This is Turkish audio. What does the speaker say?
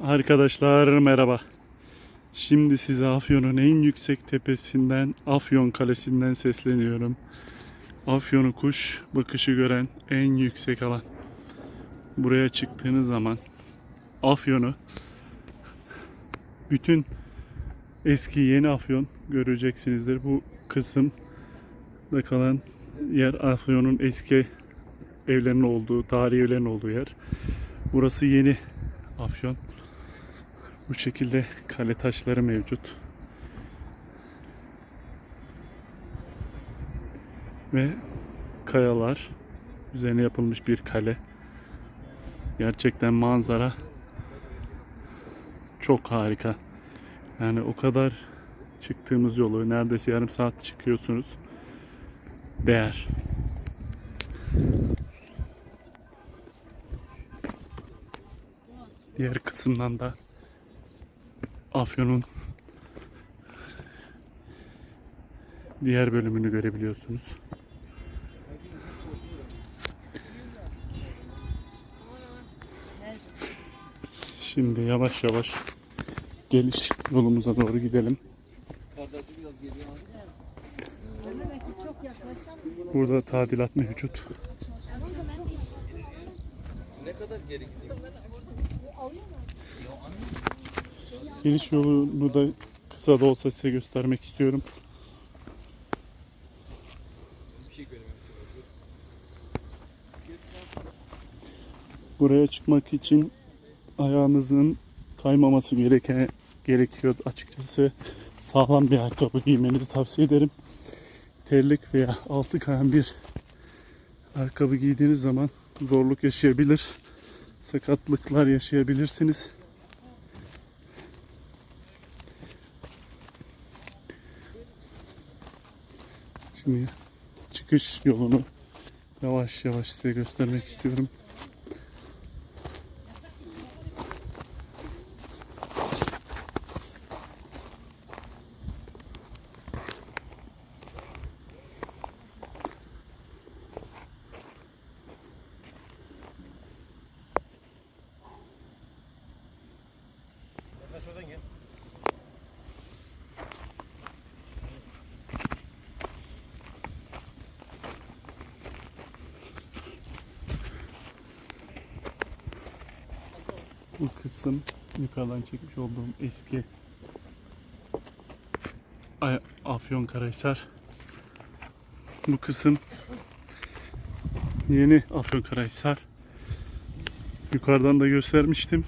Arkadaşlar merhaba. Şimdi size Afyon'un en yüksek tepesinden, Afyon Kalesi'nden sesleniyorum. Afyon'u kuş bakışı gören en yüksek alan. Buraya çıktığınız zaman Afyon'u bütün eski yeni Afyon göreceksinizdir. Bu kısım da kalan yer Afyon'un eski evlerin olduğu, tarihi evlerin olduğu yer. Burası yeni Afyon. Bu şekilde kale taşları mevcut. Ve kayalar üzerine yapılmış bir kale. Gerçekten manzara çok harika. Yani o kadar çıktığımız yolu neredeyse yarım saat çıkıyorsunuz. Değer. Diğer kısımdan da Afyon'un diğer bölümünü görebiliyorsunuz. Şimdi yavaş yavaş geliş yolumuza doğru gidelim. Burada tadilat mevcut. Ne kadar gideyim? Geliş yolunu da kısa da olsa size göstermek istiyorum. Buraya çıkmak için ayağınızın kaymaması gereken gerekiyor açıkçası. Sağlam bir ayakkabı giymenizi tavsiye ederim. Terlik veya altı kayan bir ayakkabı giydiğiniz zaman zorluk yaşayabilir. Sakatlıklar yaşayabilirsiniz. Şimdi çıkış yolunu yavaş yavaş size göstermek istiyorum. Yaklaş oradan gel. Bu kısım yukarıdan çekmiş olduğum eski Ay- Afyonkarahisar. Bu kısım yeni Afyonkarahisar. Yukarıdan da göstermiştim.